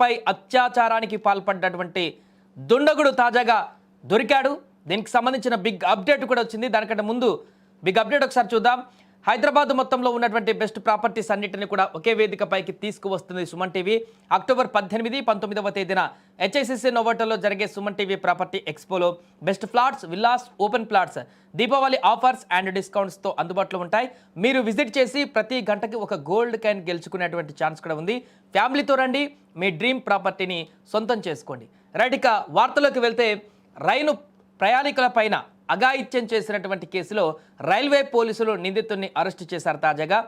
పై అత్యాచారానికి పాల్పడ్డటువంటి దుండగుడు తాజాగా దొరికాడు. దీనికి సంబంధించిన బిగ్ అప్డేట్ కూడా వచ్చింది. దానికంటే ముందు బిగ్ అప్డేట్ ఒకసారి చూద్దాం. హైదరాబాద్ మొత్తంలో ఉన్నటువంటి బెస్ట్ ప్రాపర్టీస్ అన్నింటిని కూడా ఒకే వేదికపైకి తీసుకువస్తుంది సుమన్ టీవీ. అక్టోబర్ పద్దెనిమిది పంతొమ్మిదవ తేదీన హెచ్ఐసిసి నోవోటోలో జరిగే Suman TV property ఎక్స్పోలో best flats villas open plots Deepavali offers and డిస్కౌంట్స్తో అందుబాటులో ఉంటాయి. మీరు విజిట్ చేసి ప్రతి గంటకి ఒక గోల్డ్ క్యాన్ గెలుచుకునేటువంటి ఛాన్స్ కూడా ఉంది. ఫ్యామిలీతో రండి మీ డ్రీమ్ ప్రాపర్టీని సొంతం చేసుకోండి. రైట్ ఇక వార్తలోకి వెళ్తే రైలు ప్రయాణికుల పైన అఘాయిత్యం చేసినటువంటి కేసులో రైల్వే పోలీసులు నిందితుడిని అరెస్టు చేశారు తాజాగా.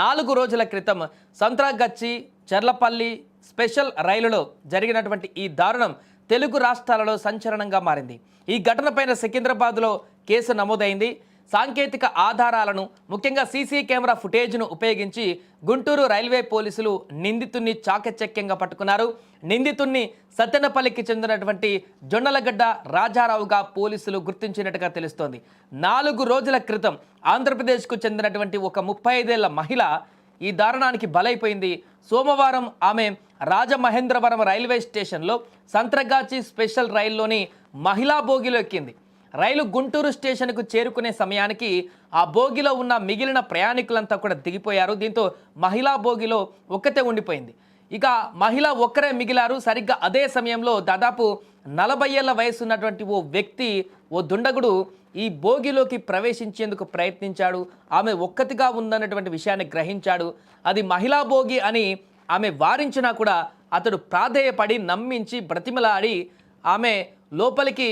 నాలుగు రోజుల క్రితం సంత్రాగచ్చి చర్లపల్లి స్పెషల్ రైలులో జరిగినటువంటి ఈ దారుణం తెలుగు రాష్ట్రాలలో సంచలనంగా మారింది. ఈ ఘటనపైన సికింద్రాబాద్లో కేసు నమోదైంది. సాంకేతిక ఆధారాలను ముఖ్యంగా సీసీ కెమెరా ఫుటేజ్ను ఉపయోగించి గుంటూరు రైల్వే పోలీసులు నిందితుణ్ణి చాకచక్యంగా పట్టుకున్నారు. నిందితుణ్ణి సత్తెనపల్లికి చెందినటువంటి జొన్నలగడ్డ రాజారావుగా పోలీసులు గుర్తించినట్టుగా తెలుస్తోంది. నాలుగు రోజుల క్రితం ఆంధ్రప్రదేశ్కు చెందినటువంటి ఒక ముప్పై ఐదేళ్ళ మహిళ ఈ దారుణానికి బలైపోయింది. సోమవారం ఆమె రాజమహేంద్రవరం రైల్వే స్టేషన్లో సంత్రగాచి స్పెషల్ రైల్లోని మహిళా బోగిలో ఎక్కింది. రైలు గుంటూరు స్టేషన్కు చేరుకునే సమయానికి ఆ బోగిలో ఉన్న మిగిలిన ప్రయాణికులంతా కూడా దిగిపోయారు. దీంతో మహిళా బోగిలో ఒక్కతే ఉండిపోయింది. ఇక మహిళ ఒక్కరే మిగిలారు. సరిగ్గా అదే సమయంలో దాదాపు నలభై ఏళ్ళ వయసు ఉన్నటువంటి ఓ వ్యక్తి ఓ దుండగుడు ఈ బోగిలోకి ప్రవేశించేందుకు ప్రయత్నించాడు. ఆమె ఒక్కతిగా ఉందన్నటువంటి విషయాన్ని గ్రహించాడు. అది మహిళా భోగి అని ఆమె వారించినా కూడా అతడు ప్రాధేయపడి నమ్మించి బ్రతిమలాడి ఆమె లోపలికి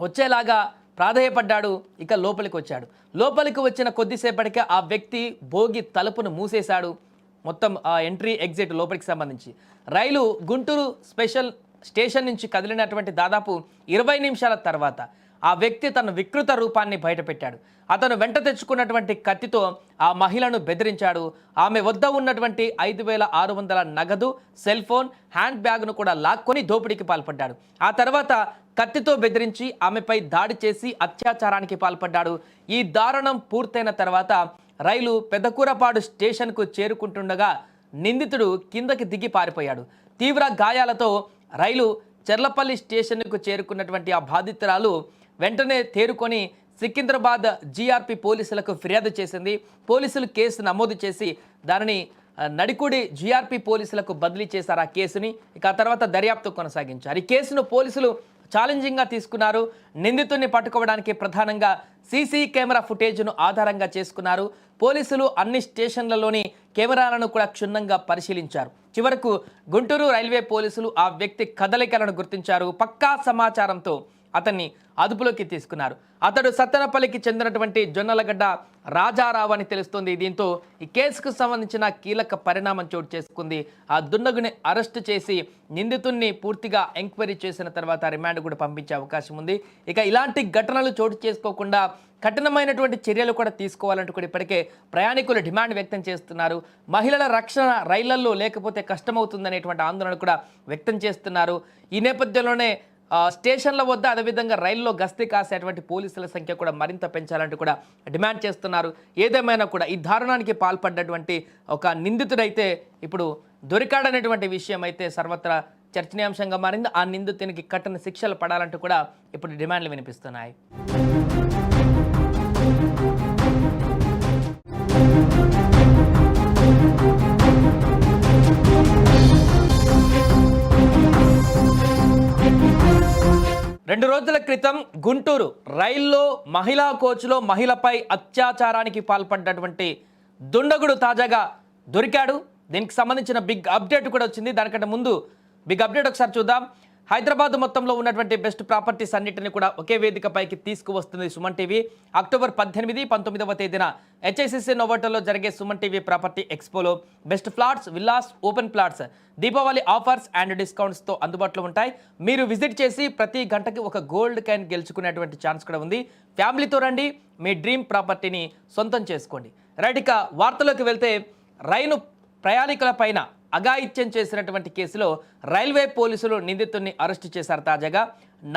వచ్చేలాగా ప్రాధేయపడ్డాడు ఇక లోపలికి వచ్చాడు. లోపలికి వచ్చిన కొద్దిసేపటికే ఆ వ్యక్తి భోగి తలుపును మూసేశాడు మొత్తం ఆ ఎంట్రీ ఎగ్జిట్ లోపలికి సంబంధించి. రైలు గుంటూరు స్పెషల్ స్టేషన్ నుంచి కదిలినటువంటి దాదాపు ఇరవై నిమిషాల తర్వాత ఆ వ్యక్తి తన వికృత రూపాన్ని బయటపెట్టాడు. అతను వెంట తెచ్చుకున్నటువంటి కత్తితో ఆ మహిళను బెదిరించాడు. ఆమె వద్ద ఉన్నటువంటి ఐదు వేల ఆరు వందల నగదు సెల్ ఫోన్ హ్యాండ్ బ్యాగ్ను కూడా లాక్కొని దోపిడీకి పాల్పడ్డాడు. ఆ తర్వాత కత్తితో బెదిరించి ఆమెపై దాడి చేసి అత్యాచారానికి పాల్పడ్డాడు. ఈ దారుణం పూర్తయిన తర్వాత రైలు పెదకూరపాడు స్టేషన్కు చేరుకుంటుండగా నిందితుడు కిందకి దిగి పారిపోయాడు. తీవ్ర గాయాలతో రైలు చెర్లపల్లి స్టేషన్కు చేరుకున్నటువంటి ఆ బాధితురాలు వెంటనే తేరుకొని సికింద్రాబాద్ జీఆర్పీ పోలీసులకు ఫిర్యాదు చేసింది. పోలీసులు కేసు నమోదు చేసి దానిని నడికుడి జీఆర్పీ పోలీసులకు బదిలీ చేశారు ఆ కేసుని. ఇక ఆ తర్వాత దర్యాప్తు కొనసాగించారు. ఈ కేసును పోలీసులు ఛాలెంజింగ్గా తీసుకున్నారు. నిందితుడిని పట్టుకోవడానికి ప్రధానంగా సీసీ కెమెరా ఫుటేజ్ను ఆధారంగా చేసుకున్నారు. పోలీసులు అన్ని స్టేషన్లలోని కెమెరాలను కూడా క్షుణ్ణంగా పరిశీలించారు. చివరకు గుంటూరు రైల్వే పోలీసులు ఆ వ్యక్తి కదలికలను గుర్తించారు. పక్కా సమాచారంతో అతన్ని అదుపులోకి తీసుకున్నారు. అతడు సత్తెనపల్లికి చెందినటువంటి జొన్నలగడ్డ రాజారావు అని తెలుస్తుంది. దీంతో ఈ కేసుకు సంబంధించిన కీలక పరిణామం చోటు చేసుకుంది. ఆ దుండగుని అరెస్టు చేసి నిందితుడిని పూర్తిగా ఎంక్వైరీ చేసిన తర్వాత రిమాండ్ కూడా పంపించే అవకాశం ఉంది. ఇక ఇలాంటి ఘటనలు చోటు చేసుకోకుండా కఠినమైనటువంటి చర్యలు కూడా తీసుకోవాలంటూ కూడా ఇప్పటికే ప్రయాణికులు డిమాండ్ వ్యక్తం చేస్తున్నారు. మహిళల రక్షణ రైళ్ళలో లేకపోతే కష్టమవుతుందనేటువంటి ఆందోళన కూడా వ్యక్తం చేస్తున్నారు. ఈ నేపథ్యంలోనే స్టేషన్ల వద్ద అదేవిధంగా రైల్లో గస్తీ కాసేటువంటి పోలీసుల సంఖ్య కూడా మరింత పెంచాలంటూ కూడా డిమాండ్ చేస్తున్నారు. ఏదేమైనా కూడా ఈ దారుణానికి పాల్పడ్డటువంటి ఒక నిందితుడైతే ఇప్పుడు దొరికాడనేటువంటి విషయం అయితే సర్వత్రా చర్చనీయాంశంగా మారింది. ఆ నిందితునికి కఠిన శిక్షలు పడాలంటూ కూడా ఇప్పుడు డిమాండ్లు వినిపిస్తున్నాయి. రోజుల క్రితం గుంటూరు రైల్లో మహిళా కోచ్లో మహిళపై అత్యాచారానికి పాల్పడ్డటువంటి దుండగుడు తాజాగా దొరికాడు. దీనికి సంబంధించిన బిగ్ అప్డేట్ కూడా వచ్చింది. దానికంటే ముందు బిగ్ అప్డేట్ ఒకసారి చూద్దాం. హైదరాబాద్ మొత్తంలో ఉన్నటువంటి బెస్ట్ ప్రాపర్టీస్ అన్నిటిని కూడా ఒకే వేదికపైకి తీసుకువస్తుంది సుమన్ టీవీ. అక్టోబర్ పద్దెనిమిది పంతొమ్మిదవ తేదీన హెచ్ఐసిసి నోవోటోలో జరిగే Suman TV property ఎక్స్పోలో best flats villas open plots Deepavali offers and డిస్కౌంట్స్తో అందుబాటులో ఉంటాయి. మీరు విజిట్ చేసి ప్రతి గంటకి ఒక గోల్డ్ క్యాన్ గెలుచుకునేటువంటి ఛాన్స్ కూడా ఉంది. ఫ్యామిలీతో రండి మీ డ్రీమ్ ప్రాపర్టీని సొంతం చేసుకోండి. రైట్ ఇక వార్తలోకి వెళ్తే రైలు ప్రయాణికుల పైన అఘాయిత్యం చేసినటువంటి కేసులో రైల్వే పోలీసులు నిందితుడిని అరెస్టు చేశారు తాజాగా.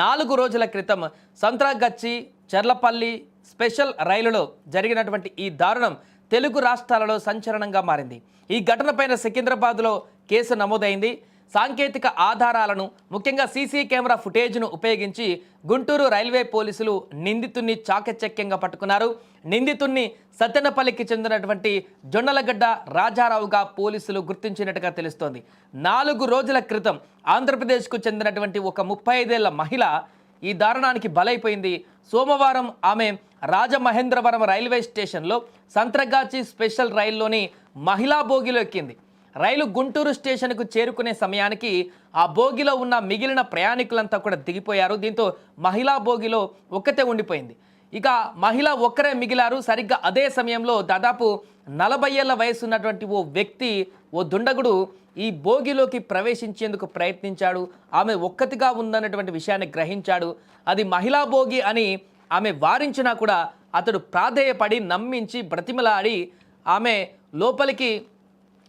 నాలుగు రోజుల క్రితం సంత్రాగచ్చి చెర్లపల్లి స్పెషల్ రైలులో జరిగినటువంటి ఈ దారుణం తెలుగు రాష్ట్రాలలో సంచలనంగా మారింది. ఈ ఘటనపైన సికింద్రాబాద్లో కేసు నమోదైంది. సాంకేతిక ఆధారాలను ముఖ్యంగా సీసీ కెమెరా ఫుటేజ్ను ఉపయోగించి గుంటూరు రైల్వే పోలీసులు నిందితుడిని చాకచక్యంగా పట్టుకున్నారు. నిందితుడిని సత్తెనపల్లికి చెందినటువంటి జొన్నలగడ్డ రాజారావుగా పోలీసులు గుర్తించినట్టుగా తెలుస్తోంది. నాలుగు రోజుల క్రితం ఆంధ్రప్రదేశ్కు చెందినటువంటి ఒక ముప్పై ఐదేళ్ళ మహిళ ఈ దారుణానికి బలైపోయింది. సోమవారం ఆమె రాజమహేంద్రవరం రైల్వే స్టేషన్లో సంత్రగాచి స్పెషల్ రైల్లోని మహిళా బోగిలో ఎక్కింది. రైలు గుంటూరు స్టేషన్కు చేరుకునే సమయానికి ఆ బోగిలో ఉన్న మిగిలిన ప్రయాణికులంతా కూడా దిగిపోయారు. దీంతో మహిళా బోగిలో ఒక్కతే ఉండిపోయింది. ఇక మహిళ ఒక్కరే మిగిలారు. సరిగ్గా అదే సమయంలో దాదాపు నలభై ఏళ్ళ వయసు ఉన్నటువంటి ఓ వ్యక్తి ఓ దుండగుడు ఈ బోగిలోకి ప్రవేశించేందుకు ప్రయత్నించాడు. ఆమె ఒక్కతిగా ఉందన్నటువంటి విషయాన్ని గ్రహించాడు. అది మహిళా భోగి అని ఆమె వారించినా కూడా అతడు ప్రాధేయపడి నమ్మించి బ్రతిమలాడి ఆమె లోపలికి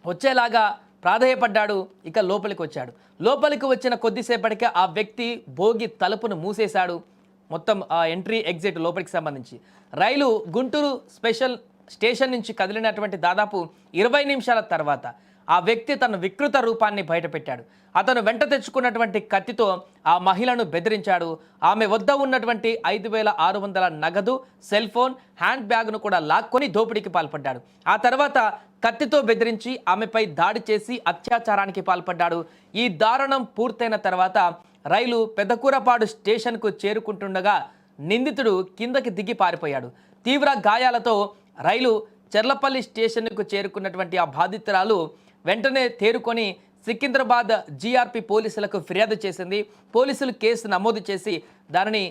వచ్చేలాగా ప్రాధేయపడ్డాడు ఇక లోపలికి వచ్చాడు. లోపలికి వచ్చిన కొద్దిసేపటికే ఆ వ్యక్తి భోగి తలుపును మూసేశాడు మొత్తం ఆ ఎంట్రీ ఎగ్జిట్ లోపలికి సంబంధించి. రైలు గుంటూరు స్పెషల్ స్టేషన్ నుంచి కదిలినటువంటి దాదాపు ఇరవై నిమిషాల తర్వాత ఆ వ్యక్తి తన వికృత రూపాన్ని బయటపెట్టాడు. అతను వెంట తెచ్చుకున్నటువంటి కత్తితో ఆ మహిళను బెదిరించాడు. ఆమె వద్ద ఉన్నటువంటి ఐదు వేల ఆరు వందల నగదు సెల్ ఫోన్ హ్యాండ్ బ్యాగ్ను కూడా లాక్కొని దోపిడీకి పాల్పడ్డాడు. ఆ తర్వాత కత్తితో బెదిరించి ఆమెపై దాడి చేసి అత్యాచారానికి పాల్పడ్డాడు. ఈ దారుణం పూర్తయిన తర్వాత రైలు పెదకూరపాడు స్టేషన్కు చేరుకుంటుండగా నిందితుడు కిందకి దిగి పారిపోయాడు. తీవ్ర గాయాలతో రైలు చెర్లపల్లి స్టేషన్కు చేరుకున్నటువంటి ఆ బాధితురాలు వెంటనే తేరుకొని సికింద్రాబాద్ జీఆర్పీ పోలీసులకు ఫిర్యాదు చేసింది. పోలీసులు కేసు నమోదు చేసి దానిని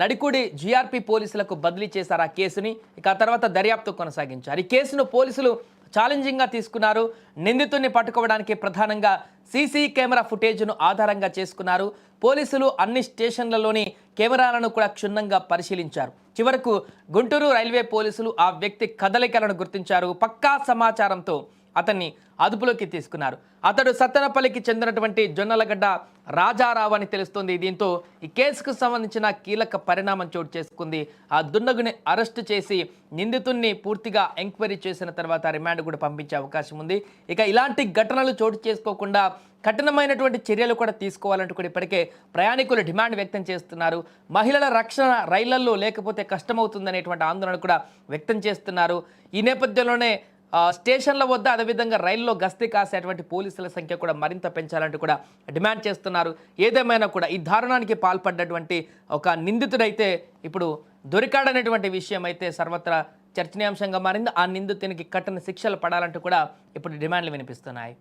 నడికుడి జీఆర్పీ పోలీసులకు బదిలీ చేశారు ఆ కేసుని. ఇక ఆ తర్వాత దర్యాప్తు కొనసాగించారు. ఈ కేసును పోలీసులు ఛాలెంజింగ్గా తీసుకున్నారు. నిందితుడిని పట్టుకోవడానికి ప్రధానంగా సీసీ కెమెరా ఫుటేజ్ను ఆధారంగా చేసుకున్నారు. పోలీసులు అన్ని స్టేషన్లలోని కెమెరాలను కూడా క్షుణ్ణంగా పరిశీలించారు. చివరకు గుంటూరు రైల్వే పోలీసులు ఆ వ్యక్తి కదలికలను గుర్తించారు. పక్కా సమాచారంతో అతన్ని అదుపులోకి తీసుకున్నారు. అతడు సత్తెనపల్లికి చెందినటువంటి జొన్నలగడ్డ రాజారావు అని తెలుస్తుంది. దీంతో ఈ కేసుకు సంబంధించిన కీలక పరిణామం చోటు చేసుకుంది. ఆ దుండగుని అరెస్టు చేసి నిందితుడిని పూర్తిగా ఎంక్వైరీ చేసిన తర్వాత రిమాండ్ కూడా పంపించే అవకాశం ఉంది. ఇక ఇలాంటి ఘటనలు చోటు చేసుకోకుండా కఠినమైనటువంటి చర్యలు కూడా తీసుకోవాలంటూ కూడా ఇప్పటికే ప్రయాణికులు డిమాండ్ వ్యక్తం చేస్తున్నారు. మహిళల రక్షణ రైళ్ళలో లేకపోతే కష్టమవుతుందనేటువంటి ఆందోళన కూడా వ్యక్తం చేస్తున్నారు. ఈ నేపథ్యంలోనే స్టేషన్ల వద్ద అదేవిధంగా రైల్లో గస్తీ కాసేటువంటి పోలీసుల సంఖ్య కూడా మరింత పెంచాలంటూ కూడా డిమాండ్ చేస్తున్నారు. ఏదేమైనా కూడా ఈ దారుణానికి పాల్పడ్డటువంటి ఒక నిందితుడైతే ఇప్పుడు దొరికాడనేటువంటి విషయం అయితే సర్వత్రా చర్చనీయాంశంగా మారింది. ఆ నిందితునికి కఠిన శిక్షలు పడాలంటూ కూడా ఇప్పుడు డిమాండ్లు వినిపిస్తున్నాయి.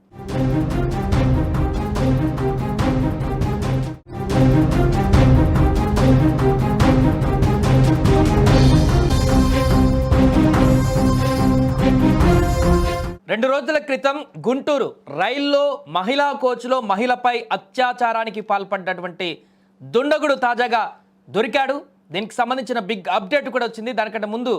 రెండు రోజుల క్రితం గుంటూరు రైల్లో మహిళా కోచ్లో మహిళపై అత్యాచారానికి పాల్పడ్డటువంటి దుండగుడు తాజాగా దొరికాడు. దీనికి సంబంధించిన బిగ్ అప్డేట్ కూడా వచ్చింది. దానికంటే ముందు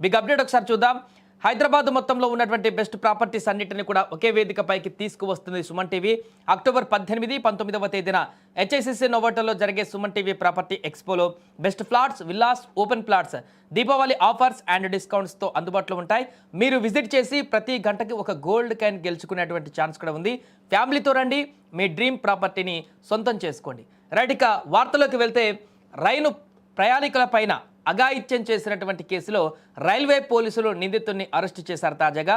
బిగ్ అప్డేట్ ఒకసారి చూద్దాం. హైదరాబాద్ మొత్తంలో ఉన్నటువంటి బెస్ట్ ప్రాపర్టీస్ అన్నిటిని కూడా ఒకే వేదికపైకి తీసుకువస్తుంది సుమన్ టీవీ. అక్టోబర్ పద్దెనిమిది పంతొమ్మిదవ తేదీన హెచ్ఐసిసి నోవోటోలో జరిగే Suman TV property ఎక్స్పోలో best flats villas open plots Deepavali offers and డిస్కౌంట్స్తో అందుబాటులో ఉంటాయి. మీరు విజిట్ చేసి ప్రతి గంటకి ఒక గోల్డ్ క్యాన్ గెలుచుకునేటువంటి ఛాన్స్ కూడా ఉంది. ఫ్యామిలీతో రండి మీ డ్రీమ్ ప్రాపర్టీని సొంతం చేసుకోండి. రైట్ ఇక వార్తలోకి వెళ్తే రైలు ప్రయాణికుల పైన అఘాయిత్యం చేసినటువంటి కేసులో రైల్వే పోలీసులు నిందితుడిని అరెస్టు చేశారు తాజాగా.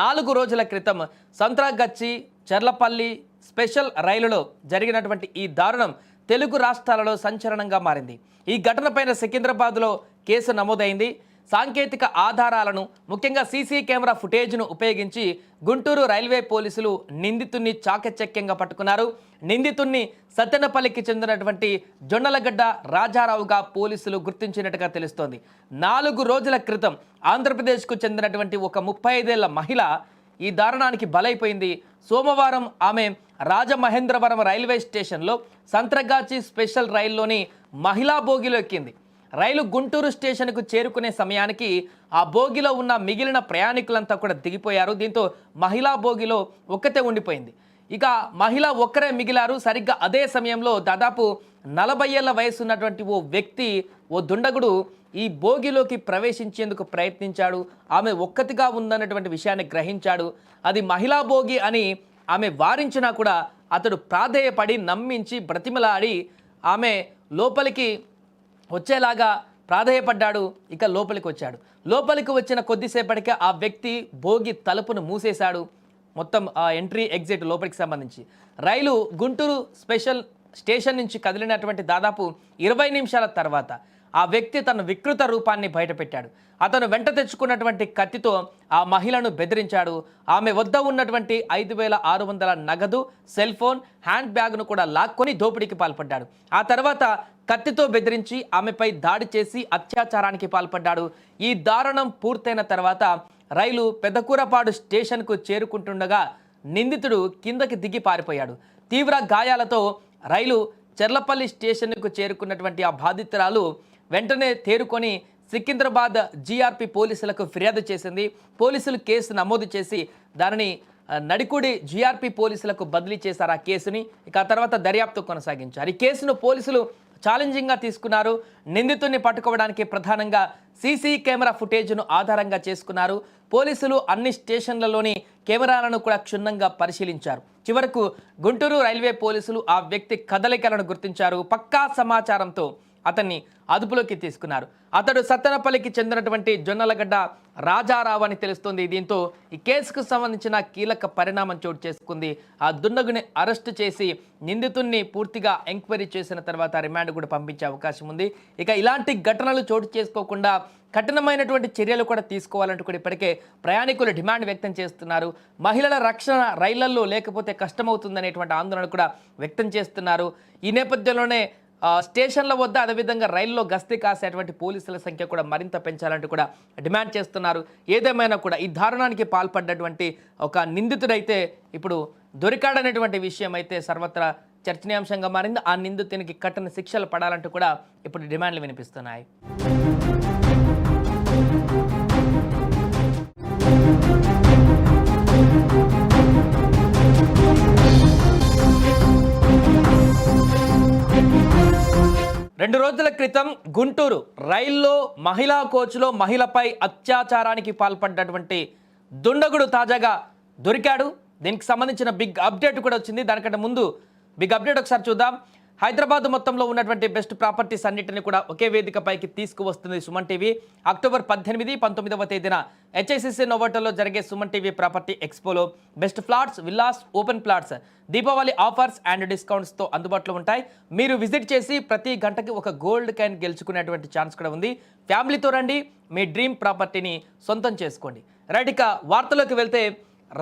నాలుగు రోజుల క్రితం సంత్రాగచ్చి చర్లపల్లి స్పెషల్ రైలులో జరిగినటువంటి ఈ దారుణం తెలుగు రాష్ట్రాలలో సంచలనంగా మారింది. ఈ ఘటనపైన సికింద్రాబాద్లో కేసు నమోదైంది. సాంకేతిక ఆధారాలను ముఖ్యంగా సీసీ కెమెరా ఫుటేజ్ను ఉపయోగించి గుంటూరు రైల్వే పోలీసులు నిందితుడిని చాకచక్యంగా పట్టుకున్నారు. నిందితుడిని సత్తెనపల్లికి చెందినటువంటి జొన్నలగడ్డ రాజారావుగా పోలీసులు గుర్తించినట్టుగా తెలుస్తోంది. నాలుగు రోజుల క్రితం ఆంధ్రప్రదేశ్కు చెందినటువంటి ఒక ముప్పై ఐదేళ్ళ మహిళ ఈ దారుణానికి బలైపోయింది. సోమవారం ఆమె రాజమహేంద్రవరం రైల్వే స్టేషన్లో సంత్రగాచి స్పెషల్ రైల్లోని మహిళా బోగిలో ఎక్కింది. రైలు గుంటూరు స్టేషన్కు చేరుకునే సమయానికి ఆ బోగిలో ఉన్న మిగిలిన ప్రయాణికులంతా కూడా దిగిపోయారు. దీంతో మహిళా బోగిలో ఒక్కతే ఉండిపోయింది. ఇక మహిళ ఒక్కరే మిగిలారు. సరిగ్గా అదే సమయంలో దాదాపు నలభై ఏళ్ళ వయసు ఉన్నటువంటి ఓ వ్యక్తి ఓ దుండగుడు ఈ బోగిలోకి ప్రవేశించేందుకు ప్రయత్నించాడు. ఆమె ఒక్కతిగా ఉందన్నటువంటి విషయాన్ని గ్రహించాడు. అది మహిళా బోగి అని ఆమె వారించినా కూడా అతడు ప్రాధేయపడి నమ్మించి బ్రతిమలాడి ఆమె లోపలికి వచ్చేలాగా ప్రాధేయపడ్డాడు ఇక లోపలికి వచ్చాడు. లోపలికి వచ్చిన కొద్దిసేపటికే ఆ వ్యక్తి భోగి తలుపును మూసేశాడు మొత్తం ఆ ఎంట్రీ ఎగ్జిట్ లోపలికి సంబంధించి. రైలు గుంటూరు స్పెషల్ స్టేషన్ నుంచి కదిలినటువంటి దాదాపు ఇరవై నిమిషాల తర్వాత ఆ వ్యక్తి తన వికృత రూపాన్ని బయటపెట్టాడు. అతను వెంట తెచ్చుకున్నటువంటి కత్తితో ఆ మహిళను బెదిరించాడు. ఆమె వద్ద ఉన్నటువంటి ఐదు వేల ఆరు వందల నగదు సెల్ ఫోన్ హ్యాండ్ బ్యాగ్ను కూడా లాక్కొని దోపిడీకి పాల్పడ్డాడు. ఆ తర్వాత కత్తితో బెదిరించి ఆమెపై దాడి చేసి అత్యాచారానికి పాల్పడ్డాడు. ఈ దారుణం పూర్తయిన తర్వాత రైలు పెదకూరపాడు స్టేషన్కు చేరుకుంటుండగా నిందితుడు కిందకి దిగి పారిపోయాడు. తీవ్ర గాయాలతో రైలు చెర్లపల్లి స్టేషన్కు చేరుకున్నటువంటి ఆ బాధితురాలు వెంటనే తేరుకొని సికింద్రాబాద్ జీఆర్పీ పోలీసులకు ఫిర్యాదు చేసింది. పోలీసులు కేసు నమోదు చేసి దానిని నడికుడి జీఆర్పీ పోలీసులకు బదిలీ చేశారు ఆ కేసుని. ఇక ఆ తర్వాత దర్యాప్తు కొనసాగించారు. ఈ కేసును పోలీసులు ఛాలెంజింగ్గా తీసుకున్నారు. నిందితుడిని పట్టుకోవడానికి ప్రధానంగా సీసీ కెమెరా ఫుటేజ్ను ఆధారంగా చేసుకున్నారు. పోలీసులు అన్ని స్టేషన్లలోని కెమెరాలను కూడా క్షుణ్ణంగా పరిశీలించారు. చివరకు గుంటూరు రైల్వే పోలీసులు ఆ వ్యక్తి కదలికలను గుర్తించారు. పక్కా సమాచారంతో అతన్ని అదుపులోకి తీసుకున్నారు. అతడు సత్తెనపల్లికి చెందినటువంటి జొన్నలగడ్డ రాజారావు అని తెలుస్తుంది. దీంతో ఈ కేసుకు సంబంధించిన కీలక పరిణామం చోటు చేసుకుంది. ఆ దుండగుని అరెస్టు చేసి నిందితుడిని పూర్తిగా ఎంక్వైరీ చేసిన తర్వాత రిమాండ్ కూడా పంపించే అవకాశం ఉంది. ఇక ఇలాంటి ఘటనలు చోటు చేసుకోకుండా కఠినమైనటువంటి చర్యలు కూడా తీసుకోవాలంటూ కూడా ఇప్పటికే ప్రయాణికులు డిమాండ్ వ్యక్తం చేస్తున్నారు. మహిళల రక్షణ రైళ్ళలో లేకపోతే కష్టమవుతుందనేటువంటి ఆందోళన కూడా వ్యక్తం చేస్తున్నారు. ఈ నేపథ్యంలోనే స్టేషన్ల వద్ద అదేవిధంగా రైల్లో గస్తీ కాసేటువంటి పోలీసుల సంఖ్య కూడా మరింత పెంచాలంటూ కూడా డిమాండ్ చేస్తున్నారు. ఏదేమైనా కూడా ఈ దారుణానికి పాల్పడ్డటువంటి ఒక నిందితుడైతే ఇప్పుడు దొరికాడనేటువంటి విషయం అయితే సర్వత్రా చర్చనీయాంశంగా మారింది. ఆ నిందితునికి కఠిన శిక్షలు పడాలంటూ కూడా ఇప్పుడు డిమాండ్లు వినిపిస్తున్నాయి. క్రితం గుంటూరు రైల్లో మహిళా కోచ్లో మహిళపై అత్యాచారానికి పాల్పడ్డటువంటి దుండగుడు తాజాగా దొరికాడు. దీనికి సంబంధించిన బిగ్ అప్డేట్ కూడా వచ్చింది. దానికంటే ముందు బిగ్ అప్డేట్ ఒకసారి చూద్దాం. హైదరాబాద్ మొత్తంలో ఉన్నటువంటి బెస్ట్ ప్రాపర్టీస్ అన్నిటిని కూడా ఒకే వేదికపైకి తీసుకువస్తుంది సుమన్ టీవీ. అక్టోబర్ పద్దెనిమిది పంతొమ్మిదవ తేదీన హెచ్ఐసిసి నోవోటోలో జరిగే Suman TV property ఎక్స్పోలో best flats villas open plots Deepavali offers and డిస్కౌంట్స్తో అందుబాటులో ఉంటాయి. మీరు విజిట్ చేసి ప్రతి గంటకి ఒక గోల్డ్ కాయిన్ గెలుచుకునేటువంటి ఛాన్స్ కూడా ఉంది. ఫ్యామిలీతో రండి మీ డ్రీమ్ ప్రాపర్టీని సొంతం చేసుకోండి. రైట్ ఇక వార్తలోకి వెళ్తే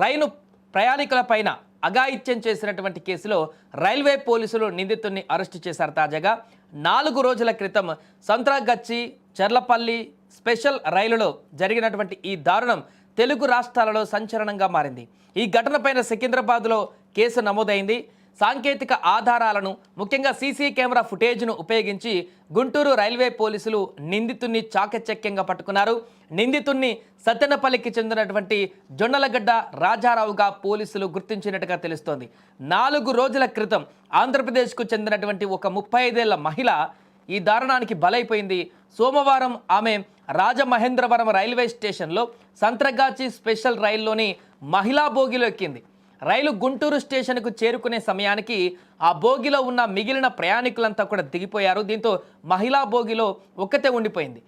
రైలు ప్రయాణికుల పైన అఘాయిత్యం చేసినటువంటి కేసులో రైల్వే పోలీసులు నిందితుడిని అరెస్టు చేశారు తాజాగా. నాలుగు రోజుల క్రితం సంత్రాగచ్చి చర్లపల్లి స్పెషల్ రైలులో జరిగినటువంటి ఈ దారుణం తెలుగు రాష్ట్రాలలో సంచలనంగా మారింది. ఈ ఘటనపైన సికింద్రాబాద్లో కేసు నమోదైంది. సాంకేతిక ఆధారాలను ముఖ్యంగా సీసీ కెమెరా ఫుటేజ్ను ఉపయోగించి గుంటూరు రైల్వే పోలీసులు నిందితుడిని చాకచక్యంగా పట్టుకున్నారు. నిందితుడిని సత్యనపల్లికి చెందినటువంటి జొన్నలగడ్డ రాజారావుగా పోలీసులు గుర్తించినట్టుగా తెలుస్తోంది. నాలుగు రోజుల క్రితం ఆంధ్రప్రదేశ్కు చెందినటువంటి ఒక ముప్పై ఐదేళ్ళ మహిళ ఈ దారుణానికి బలైపోయింది. సోమవారం ఆమె రాజమహేంద్రవరం రైల్వే స్టేషన్లో సంత్రగాచి స్పెషల్ రైల్లోని మహిళా బోగిలో ఎక్కింది. రైలు గుంటూరు స్టేషన్కు చేరుకునే సమయానికి ఆ బోగిలో ఉన్న మిగిలిన ప్రయాణికులంతా కూడా దిగిపోయారు. దీంతో మహిళా బోగిలో ఒక్కతే ఉండిపోయింది.